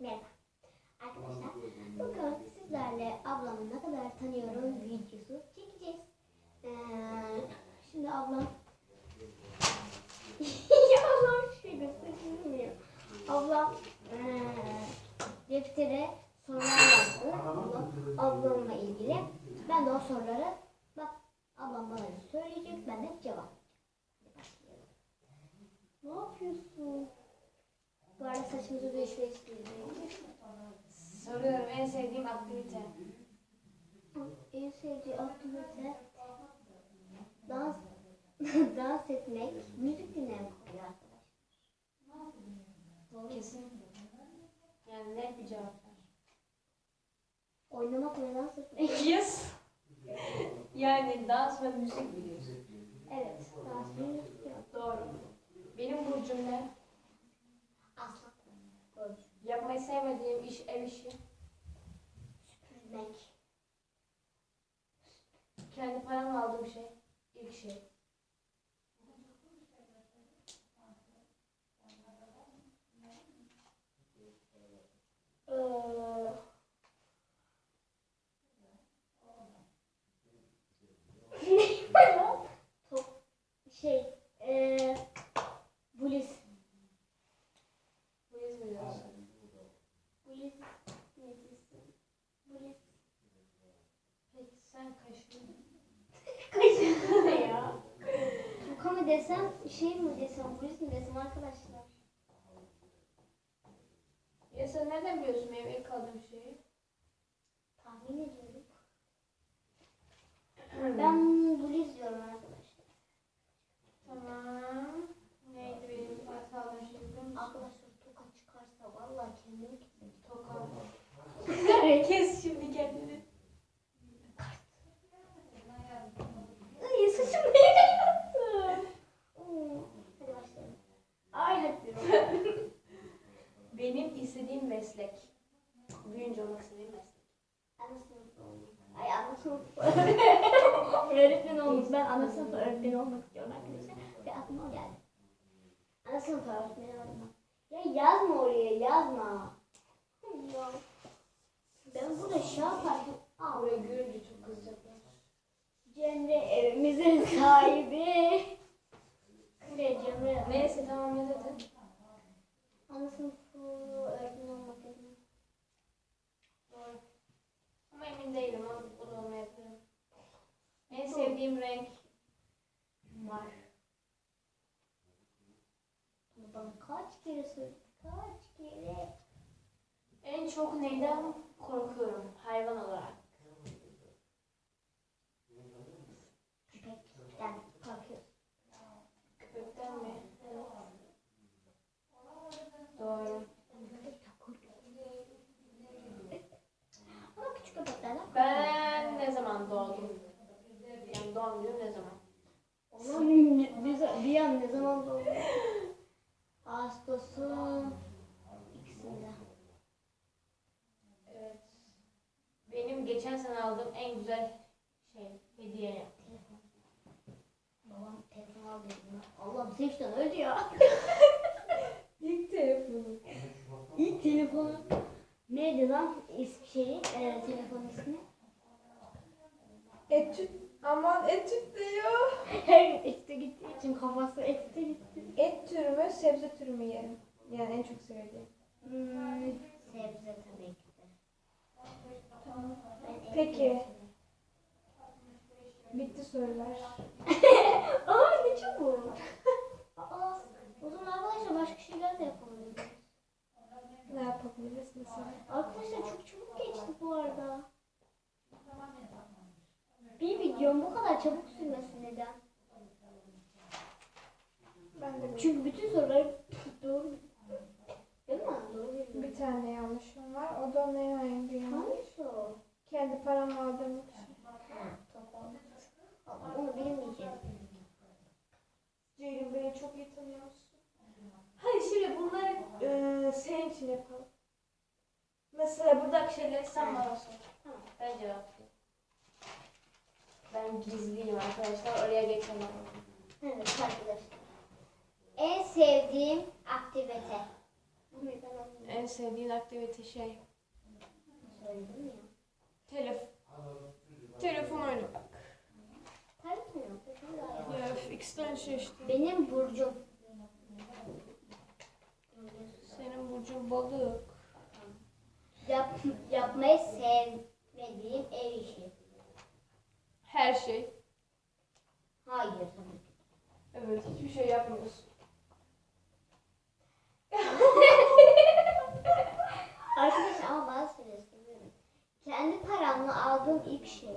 Merhaba. Arkadaşlar bugün sizlerle ablamı ne kadar tanıyorum videosu çekeceğiz. Ee, şimdi ablam ablam şey göstermiyor. Ablam ee, deftere sorular yazdı. Ablam, ablamla ilgili. Ben de o soruları bak ablam bana söyleyecek. Ben de cevap. Ne yapıyorsun? Bu arada saçımızı değiştireceğiz. Soruyorum en sevdiğim aktivite. En sevdiği aktivite dans dans etmek, müzik dinlemek oluyor arkadaşlar. Yani net bir cevap ver. Oynamak ve dans etmek. Yes. yani dans ve müzik biliyorsun. Evet, dans ve müzik. Doğru. Benim burcum ne? Yapmayı sevmediğim iş ev işi. Süpürmek. Kendi paramla aldığım şey. İlk şey. Ee, ne var lan? Top, şey, ee, bulis. Bu yüz biliyorsun. Bulis. Ne diyorsun? Bulis. Peki sen kaşın. Kaşıntı ne ya? Şaka mı desem, şey mi desem, polis mi desem arkadaşlar? Ya sen nereden biliyorsun benim ilk aldığım şeyi? Tahmin ediyorum. Ben polis diyorum arkadaşlar. Tamam. Neydi benim ilk aldığım şey biliyor musun? Arkadaşlar toka çıkarsa vallahi kendimi keserim. Toka. Kes şimdi kendini. Ay saçım ne yaptı? Oo, Hadi başlayalım. Ay hadi. Benim istediğim meslek. Büyüyünce olmak istediğim meslek. Ana sınıfı olmak. Ay ana sınıfı. öğretmen olmak. Ben ana sınıfı öğretmeni olmak istiyorum arkadaşlar. Ve aklıma geldi. Ana sınıfı öğretmeni olmak. Ya yazma oraya yazma. Ya. Ben burada şey yaparım. Aa, Burayı görünce çok kızacaklar. Cemre evimizin sahibi. Buraya Cemre. Neyse tamam ne dedin? Ana sınıfı öğretmen olmak dedim. Doğru. Ama emin değilim ama o da olmayabilirim. En sevdiğim renk var. Bana kaç kere söyledi? Kaç kere? En çok neyden korkuyorum hayvan olarak? Köpekten korkuyorsun. Köpekten mi? Ben ne zaman doğdum? Yani doğum günüm ne zaman? Ne, bir an ne zaman doğdu? Ağustos'un ikisinde. Evet. Benim geçen sene aldığım en güzel şey hediye. Babam telefon aldı. Allah'ım seçten öldü ya. İlk telefonu. İlk telefonu neydi lan ismi şeyi, e, telefonun ismi? Etüt. Aman etüt diyor. Her gün ette gittiği için kafası ette gitti. Et türü mü sebze türü mü yerim? Yani en çok sevdiğim. Hmm, sebze tabii ki de. Ben et Peki. Bitti sorular. Aa ne çabuk. Aa, o zaman arkadaşlar başka şeyler de yapabiliriz. Ne yapabiliriz mesela? Arkadaşlar çok çabuk geçti bu arada. Videom bu kadar çabuk sürmesi neden? Ben de Çünkü bütün soruları doğru. Değil mi? Doğru bildim. bir tane yanlışım var. O da ne yanlış? Hangisi o? Kendi paramla aldığım şey. Tamam. Ama Onu bilmeyeceğim. Ceylin beni çok iyi tanıyorsun. Hadi şimdi bunları e, senin için yapalım. Mesela buradaki şeyleri sen bana sor. Tamam. Ben cevaplayayım. Ben gizliyim arkadaşlar. Oraya geçemem. Evet arkadaşlar. En sevdiğim aktivite. En sevdiğin aktivite şey. Söyledim ya. Telef telefon oynamak. Ya öf, şey işte. Benim burcum. Senin burcun balık. Yap, yapmayı sevmediğim ev işi. Her şey. Hayır. Evet hiçbir şey yapmıyorsun. Arkadaşlar ama bazı şeyleri seviyorum. Kendi paramla aldığım ilk şey.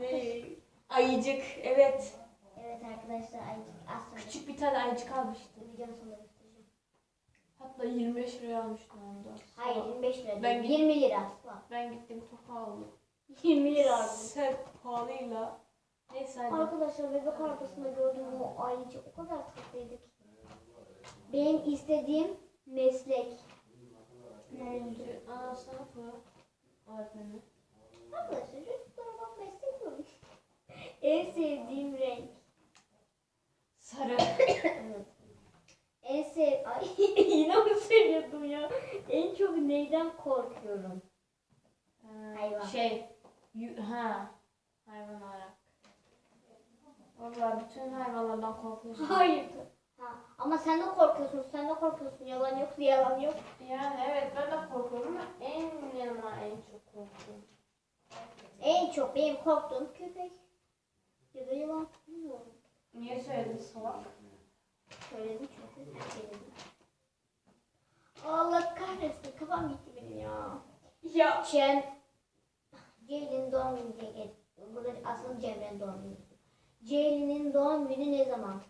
Ne? Ayıcık evet. Evet arkadaşlar ayıcık sonra Küçük bir tane ayıcık almıştım. videonun sonunda. Hatta 25 liraya almıştım onu da. Hayır 25 lira Ben değil, 20 lira. Bak, Ben gittim topu aldım. 20 lira aldım. Sen pahalıyla. Neyse hadi. Arkadaşlar bebek arabasında gördüğüm o ayıcık o kadar tatlıydı ki. Benim istediğim meslek. Birinci ana sınıfı öğretmeni. Arkadaşlar çocuklara bakmayı seviyorum. en sevdiğim renk. Sarı. Evet. En sev... Ay yine söylüyordum ya? En çok neyden korkuyorum? Ee, Hayvan. Şey. yu- ha. Hayvan olarak. Valla bütün hayvanlardan korkuyorsun. Hayır. Ha, ama sen de korkuyorsun, sen de korkuyorsun. Yalan yok, yalan yok. Yani evet ben de korkuyorum ama en yanıma en çok korktuğum. En çok benim korktuğum köpek. Ya da yılan. Bilmiyorum. Niye söyledin salak? Söyledim çünkü. Söyledim. Allah kahretsin. Kafam gitti benim ya. Ya. Cem, Ceylin'in doğum günü diye gel. Burada aslında Cemre'nin doğum günü. Ceylin'in doğum günü ne zaman?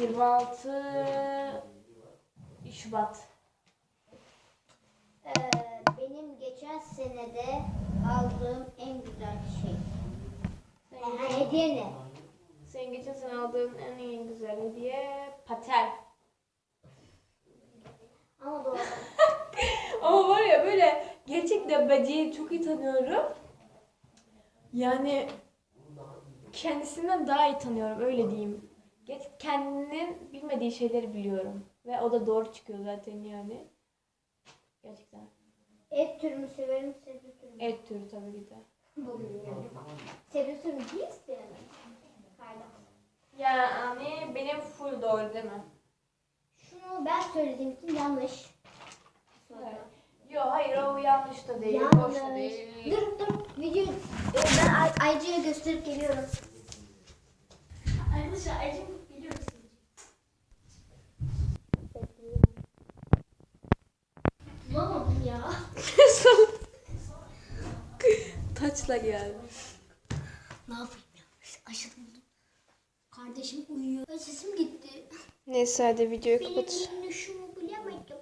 26 Şubat. Ee, benim geçen senede aldığım en güzel şey. Senin, Yani hediye ne? senin geçen sene aldığın en iyi güzel hediye patel. Ama doğru. Ama var ya böyle gerçekten Bediye'yi çok iyi tanıyorum. Yani kendisinden daha iyi tanıyorum öyle diyeyim. Geç, kendinin bilmediği şeyleri biliyorum. Ve o da doğru çıkıyor zaten yani. Gerçekten. Et türümü severim, sebze türümü. Et türü tabii ki de. Sebze türümü değil. Pardon. Yani benim full doğru değil mi? Şunu ben söylediğim için yanlış. Evet. Yo hayır o yanlış da değil, boş da değil. Dur dur video e, ben Ay- Aycı'ya gösterip geliyorum. Arkadaşlar Aycı biliyor musunuz? Bulamadım ya. Taçla geldi. Ne yapayım ya? Aşırı buldum. Kardeşim uyuyor. Sesim gitti. Neyse hadi videoyu Benim düşümü bilemedim.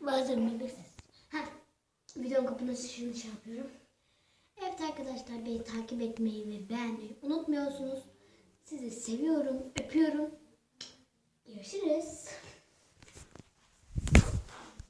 Bazen bebeksiz. Videonun kapanışını şey yapıyorum. Evet arkadaşlar beni takip etmeyi ve beğenmeyi unutmuyorsunuz. Sizi seviyorum, öpüyorum. Görüşürüz.